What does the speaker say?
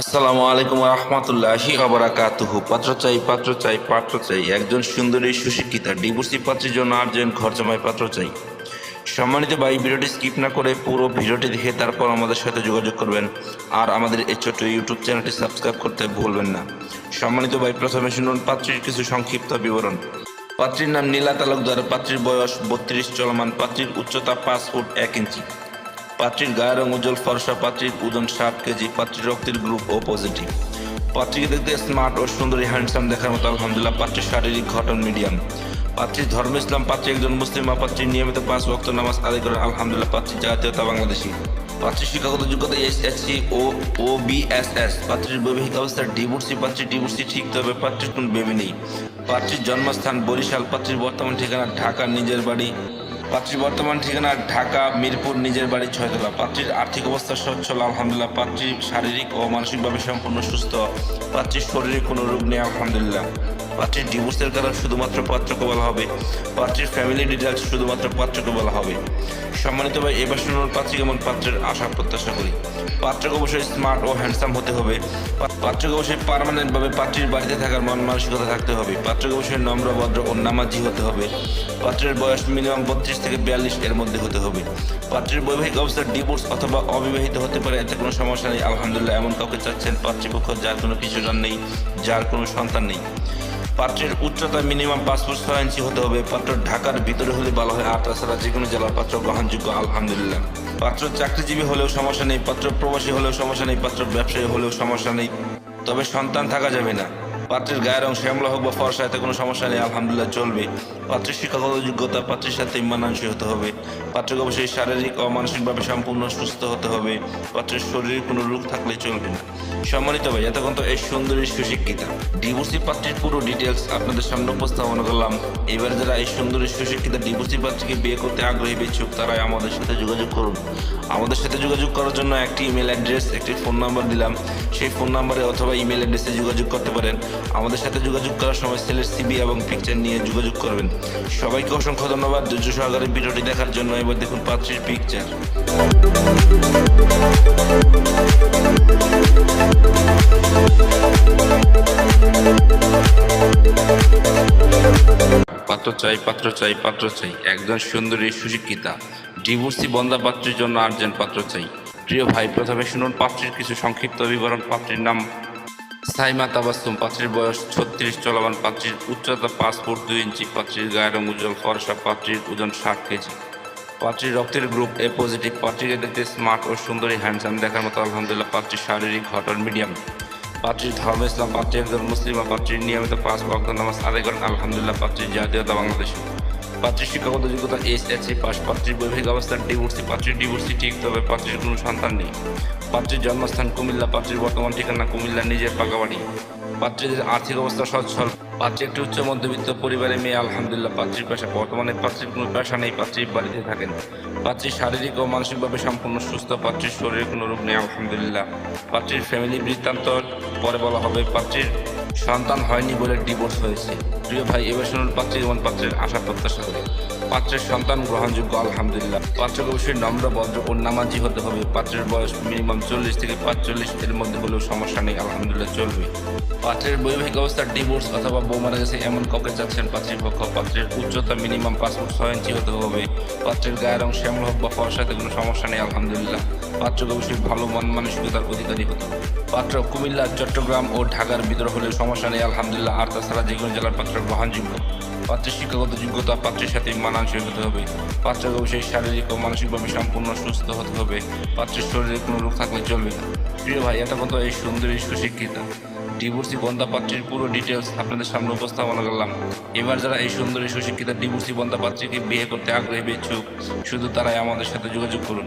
আসসালামু আলাইকুম রহমতুল্লাহি আবরাকাতুহু পাত্র চাই পাত্র চাই পাত্র চাই। একজন সুন্দরী, সুশিক্ষিতা, ডিভোর্সি পাত্রের জন্য আর্জেন্ট খরচামায় পাত্র চাই। সম্মানিত ভাই, ভিডিওটি স্কিপ না করে পুরো ভিডিওটি দেখে তারপর আমাদের সাথে যোগাযোগ করবেন। আর আমাদের এই ছোট্ট ইউটিউব চ্যানেলটি সাবস্ক্রাইব করতে ভুলবেন না। সম্মানিত ভাই, প্রথমে শুনুন পাত্রীর কিছু সংক্ষিপ্ত বিবরণ। পাত্রীর নাম নীলা তালুকদার, পাত্রীর বয়স বত্রিশ, চলমান পাত্রীর উচ্চতা পাঁচ ফুট এক ইঞ্চি। পাত্রীর গায়ের রং উজ্জ্বল, ফর্সা পাত্রীর ওজন ষাট কেজি, পাত্রীর রক্তের গ্রুপ ও পজিটিভ পাত্রীকে দেখতে স্মার্ট ও সুন্দরী হ্যান্ডসাম দেখার মতো আলহামদুলিল্লাহ, পাত্রীর শারীরিক ঘটন মিডিয়াম পাত্রীর ধর্ম ইসলাম, পাত্রী একজন মুসলিম বা পাত্রীর নিয়মিত পাঁচ ওয়াক্ত নামাজ আদায় করেন আলহামদুলিল্লাহ পাত্রীর জাতীয়তা বাংলাদেশি। পাত্রীর শিক্ষাগত যোগ্যতা এসএসসি ও ও বিএসএস পাত্রীর বৈবাহিক অবস্থার ডিভোর্সি পাত্রীর ডিভোর্সি ঠিক তবে পাত্রীর কোন বেবি নেই। পাত্রীর জন্মস্থান বরিশাল, পাত্রীর বর্তমান ঠিকানা ঢাকা, নিজের বাড়ি পাত্রীর বর্তমান ঠিকানা ঢাকা, মিরপুর, নিজের বাড়ি ছয়তলা। পাত্রীর আর্থিক অবস্থা সচ্ছল আলহামদুলিল্লাহ। পাত্রী শারীরিক ও মানসিকভাবে সম্পূর্ণ সুস্থ। পাত্রীর শরীরে কোনো রোগ নেই, আলহামদুলিল্লাহ। পাত্রীর ডিভোর্সের কারণ শুধুমাত্র পাত্রকে বলা হবে। পাত্রীর ফ্যামিলি ডিটেলস শুধুমাত্র পাত্রকে বলা হবে। সম্মানিত ভাই এবার শুনুন পাত্রী কেমন পাত্রের আশা প্রত্যাশা করি। পাত্রকে অবশ্যই স্মার্ট ও হ্যান্ডসাম হতে হবে। পাত্রকে অবশ্যই পার্মানেন্টভাবে পাত্রীর বাড়িতে থাকার মন মানসিকতা থাকতে হবে। পাত্রকে অবশ্যই নম্র, ভদ্র ও নামাজি হতে হবে। পাত্রের বয়স মিনিমাম বত্রিশ থেকে বিয়াল্লিশ এর মধ্যে হতে হবে। পাত্রের বৈবাহিক অবস্থার ডিভোর্স অথবা অবিবাহিত হতে পারে, এতে কোনো সমস্যা নেই। আলহামদুলিল্লাহ, এমন কাউকে চাচ্ছেন পাত্রীপক্ষ যার কোনো কিছুজন নেই, যার কোনো সন্তান নেই। পাত্রের উচ্চতা মিনিমাম পাঁচ ফুট ছয় ইঞ্চি হতে হবে। পাত্র ঢাকার ভিতরে হলে ভালো হয়। আর তাছাড়া যে কোনো জেলার পাত্র গ্রহণযোগ্য, আলহামদুলিল্লাহ। পাত্র চাকরিজীবী হলেও সমস্যা নেই, পাত্র প্রবাসী হলেও সমস্যা নেই, পাত্র ব্যবসায়ী হলেও সমস্যা নেই। তবে সন্তান থাকা যাবে না। পাত্রের গায়ের অংশ শ্যামলা হোক বা ফর্সা, এতে কোনো সমস্যা নেই, আলহামদুলিল্লাহ চলবে। পাত্রের শিক্ষাগত যোগ্যতা, পাত্রের সাথে মানানসই হতে হবে। পাত্রকে অবশ্যই শারীরিক ও মানসিকভাবে সম্পূর্ণ সুস্থ হতে হবে। পাত্রের শরীরে কোনো রোগ থাকলে চলবে না। সম্মানিত ভাই, এতক্ষণ তো এই সুন্দরী সুশিক্ষিতা। ডিভোর্সি পাত্রীর পুরো ডিটেলস আপনাদের সামনে উপস্থাপনা করলাম। এবার যারা এই সুন্দরী সুশিক্ষিতা ডিভোর্সি পাত্রীকে বিয়ে করতে আগ্রহী বিচ্ছুক তারাই আমাদের সাথে যোগাযোগ করুন। আমাদের সাথে যোগাযোগ করার জন্য একটি ইমেল অ্যাড্রেস একটি ফোন নাম্বার দিলাম। সেই ফোন নাম্বারে অথবা ইমেল অ্যাড্রেসে যোগাযোগ করতে পারেন। আমাদের সাথে যোগাযোগ করার সময় সেলের সিবি এবং পিকচার নিয়ে যোগাযোগ করবেন। সবাইকে অসংখ্য ধন্যবাদ। ধৈর্য সহকারে ভিডিওটি দেখার জন্য এবার দেখুন পাত্রীর পিকচার পাত্র চাই পাত্র চাই পাত্র চাই। একজন সুন্দরী সুশিক্ষিতা। ডিভোর্সি বন্দা পাত্রীর জন্য আর্জেন্ট পাত্র চাই। প্রিয় ভাই, প্রথমে শুনুন পাত্রীর কিছু সংক্ষিপ্ত বিবরণ। পাত্রীর নাম সাইমা তাবাস্তুম পাত্রীর বয়স ছত্রিশ, চলমান পাত্রীর উচ্চতা পাঁচ ফুট দুই ইঞ্চি, পাত্রীর গায়ের রং উজ্জ্বল, ফর্সা, পাত্রীর ওজন ষাট কেজি। পাত্রীর রক্তের গ্রুপ এ পজিটিভ পাত্রীকে দেখতে স্মার্ট ও সুন্দরী, হ্যান্ডসাম দেখার মতো, আলহামদুলিল্লাহ, পাত্রীর শারীরিক ঘটন মিডিয়াম। পাত্রীর ধর্ম ইসলাম, পাত্রী একজন মুসলিম, পাত্রীর নিয়মিত পাঁচ ভক্ত নামাজ আদায় করেন, আলহামদুলিল্লাহ, পাত্রীর জাতীয়তা বাংলাদেশ। পাত্রীর শিক্ষাগত যোগ্যতা এস সি পাস পাত্রীর বৈবাহিক অবস্থান, ডিভোর্সি পাত্রীর ডিভোর্সি ঠিক, তবে পাত্রীর কোনো সন্তান নেই। পাত্রীর জন্মস্থান কুমিল্লা পাত্রীর বর্তমান ঠিকানা কুমিল্লা, নিজের পাকা বাড়ি পাত্রীদের আর্থিক অবস্থা সচ্ছল পাত্রী একটি উচ্চ মধ্যবিত্ত পরিবারের মেয়ে, আলহামদুলিল্লাহ পাত্রীর পেশা বর্তমানে পাত্রীর কোনো পেশা নেই পাত্রীর বাড়িতে থাকেন। পাত্রী শারীরিক ও মানসিকভাবে সম্পূর্ণ সুস্থ পাত্রীর শরীরে কোনো রূপ নেই, আলহামদুলিল্লাহ। পাত্রীর ফ্যামিলি বৃত্তান্ত, পরে বলা হবে পাত্রীর সন্তান হয়নি বলে ডিভোর্স হয়েছে। প্রিয় ভাই, এবার শুনুন পাত্রী যেমন পাত্রের আশা প্রত্যাশা করে। পাত্রের সন্তান গ্রহণযোগ্য, আলহামদুলিল্লাহ। পাত্রকে অবশ্যই নম্র, ভদ্র ও নামাজি হতে হবে। পাত্রের বয়স মিনিমাম চল্লিশ থেকে পাঁচচল্লিশ, এর মধ্যে হলেও সমস্যা নেই, আলহামদুলিল্লাহ, চলবে। পাত্রের বৈবাহিক অবস্থার ডিভোর্স অথবা বউ মারা গেছে এমন কাউকে চাচ্ছেন পাত্রীর পক্ষ। পাত্রের উচ্চতা মিনিমাম পাঁচ ফুট ছয় ইঞ্চি হতে হবে। পাত্রের গায়ের রং শ্যামল হোক বা ফর্সাতে কোনো সমস্যা নেই, আলহামদুলিল্লাহ। পাত্রকে অবশ্যই ভালো, মন মানসিকতার অধিকারী হতে হবে। পাত্র কুমিল্লা, চট্টগ্রাম ও ঢাকার ভিতরে হলে সমস্যা নেই, আলহামদুলিল্লাহ। আর তাছাড়া যে কোনো জেলার পাত্র গ্রহণযোগ্য। পাত্রের শিক্ষাগত যোগ্যতা পাত্রের সাথে মানানসই হতে হবে। পাত্রের অবশ্যই শারীরিক ও মানসিকভাবে সম্পূর্ণ সুস্থ হতে হবে। পাত্রের শরীরে কোনো রোগ থাকলে চলবে না। প্রিয় ভাই, এটা মতো এই সুন্দরী সুশিক্ষিতা ডিভোর্সি বন্দা পাত্রীর পুরো ডিটেলস আপনাদের সামনে উপস্থাপনা করলাম। এবার যারা এই সুন্দরী সুশিক্ষিত ডিভোর্সি বন্দা পাত্রীকে বিয়ে করতে আগ্রহী বিচ্ছুক শুধু তারাই আমাদের সাথে যোগাযোগ করুন।